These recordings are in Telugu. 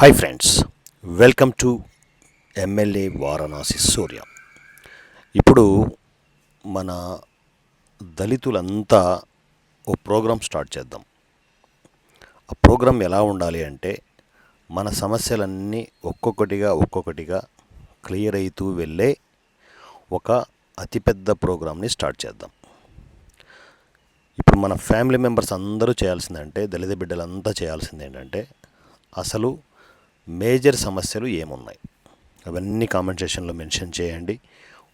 Hi friends welcome to MLA Varanasi Surya ఇప్పుడు మన దళితులంతా ఓ ప్రోగ్రాం స్టార్ట్ చేద్దాం. ఆ ప్రోగ్రాం ఎలా ఉండాలి అంటే మన సమస్యలన్నీ ఒక్కొక్కటిగా ఒక్కొక్కటిగా క్లియర్ అవుతూ వెళ్ళే ఒక అతిపెద్ద ప్రోగ్రామ్ని స్టార్ట్ చేద్దాం. ఇప్పుడు మన ఫ్యామిలీ మెంబర్స్ అందరూ చేయాల్సిందంటే దళిత బిడ్డలంతా చేయాల్సింది ఏంటంటే అసలు మేజర్ సమస్యలు ఏమున్నాయి? అవన్నీ కామెంట్ సెషన్లో మెన్షన్ చేయండి.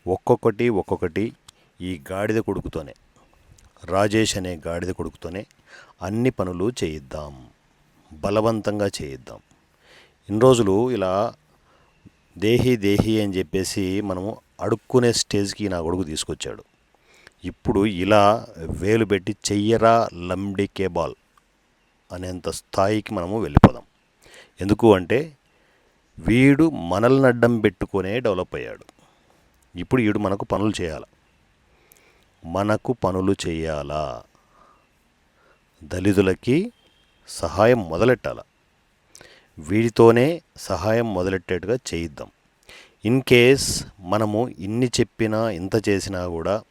ఒక్కొక్కటి ఒక్కొక్కటి ఈ గాడిద కొడుకుతోనే రాజేష్ అనే గాడిద కొడుకుతోనే అన్ని పనులు చేయిద్దాం. బలవంతంగా చేయిద్దాం. ఇన్ని రోజులు ఇలా దేహి దేహి అని చెప్పేసి మనము అడుక్కునే స్టేజ్కి నా కొడుకు తీసుకొచ్చాడు. ఇప్పుడు ఇలా వేలు పెట్టి చెయ్యరా లంబికే బాల్ అనేంత స్థాయికి మనము వెళ్ళిపోదాం. ఎందుకు అంటే వీడు మనల్ని అడ్డం పెట్టుకునే డెవలప్ అయ్యాడు. ఇప్పుడు వీడు మనకు పనులు చేయాలి? మనకు పనులు చేయాలా? దళితులకి సహాయం మొదలెట్టాల? వీడితోనే సహాయం మొదలెట్టేట్టుగా చేయిద్దాం. ఇన్ కేస్ మనము ఇన్ని చెప్పినా ఇంత చేసినా కూడా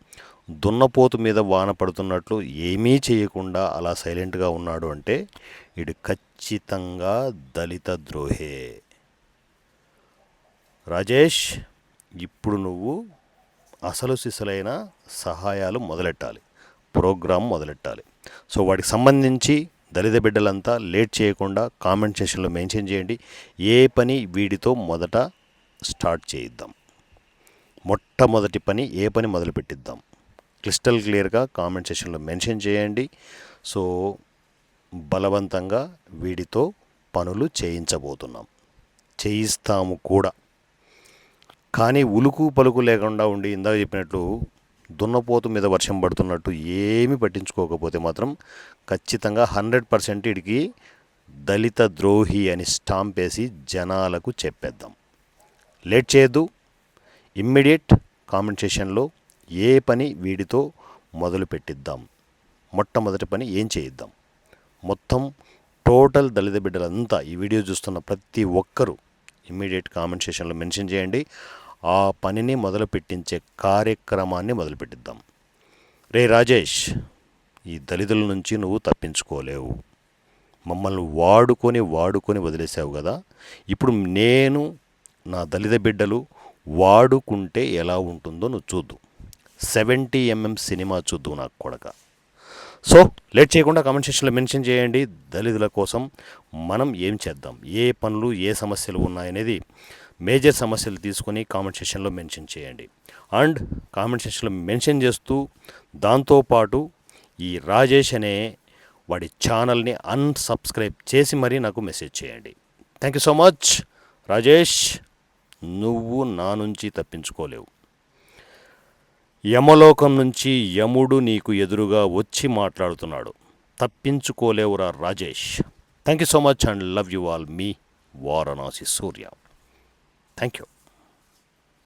దున్నపోతు మీద వాన పడుతున్నట్లు ఏమీ చేయకుండా అలా సైలెంట్గా ఉన్నాడు అంటే ఇడు ఖచ్చితంగా దళిత ద్రోహే. రాజేష్ ఇప్పుడు నువ్వు అసలు సిసలైన సహాయాలు మొదలెట్టాలి ప్రోగ్రాం మొదలెట్టాలి. సో వాటికి సంబంధించి దళిత బిడ్డలంతా లేట్ చేయకుండా కామెంట్ సెషన్లో మెన్షన్ చేయండి. ఏ పని వీడితో మొదట స్టార్ట్ చేయిద్దాం. మొట్టమొదటి పని ఏ పని మొదలు పెట్టిద్దాం క్లిస్టల్ క్లియర్గా కామెంట్ సెషన్లో మెన్షన్ చేయండి. సో బలవంతంగా వీడితో పనులు చేయించబోతున్నాం. చేయిస్తాము కూడా. కానీ ఉలుకు పలుకు లేకుండా ఉండి ఇందాక చెప్పినట్లు దున్నపోతు మీద వర్షం పడుతున్నట్టు ఏమి పట్టించుకోకపోతే మాత్రం ఖచ్చితంగా హండ్రెడ్ పర్సెంట్ ఇడికి దళిత ద్రోహి అని స్టాంప్ వేసి జనాలకు చెప్పేద్దాం. లేట్ చేయొద్దు. ఇమ్మీడియట్ కామెంట్ సెషన్లో ఏ పని వీడితో మొదలు పెట్టిద్దాం. మొట్టమొదటి పని ఏం చేయిద్దాం? మొత్తం టోటల్ దళిత బిడ్డలంతా ఈ వీడియో చూస్తున్న ప్రతి ఒక్కరూ ఇమ్మీడియట్ కామెంట్ సెషన్లో మెన్షన్ చేయండి. ఆ పనిని మొదలు పెట్టించే కార్యక్రమాన్ని మొదలుపెట్టిద్దాం రే రాజేష్ ఈ దళితుల నుంచి నువ్వు తప్పించుకోలేవు. మమ్మల్ని వాడుకొని వాడుకొని వదిలేసావు కదా. ఇప్పుడు నేను నా దళిత బిడ్డలు వాడుకుంటే ఎలా ఉంటుందో నువ్వు చూద్దు. సెవెంటీ ఎంఎం సినిమా చూద్దు నాకు కొడక. సో లేట్ చేయకుండా కామెంట్ సెక్షన్లో మెన్షన్ చేయండి. దళితుల కోసం మనం ఏం చేద్దాం? ఏ పనులు ఏ సమస్యలు ఉన్నాయనేది మేజర్ సమస్యలు తీసుకొని కామెంట్ సెక్షన్లో మెన్షన్ చేయండి. అండ్ కామెంట్ సెక్షన్లో మెన్షన్ చేస్తూ దాంతోపాటు ఈ రాజేష్ అనే వాడి ఛానల్ని అన్సబ్స్క్రైబ్ చేసి మరీ నాకు మెసేజ్ చేయండి. Thank you so much. Rajesh నువ్వు నా నుంచి తప్పించుకోలేవు. యమలోకం నుంచి యముడు నీకు ఎదురుగా వచ్చి మాట్లాడుతున్నాడు. తప్పించుకోలేవురా Rajesh. Thank you so much and love you all me Varanasi Surya. Thank you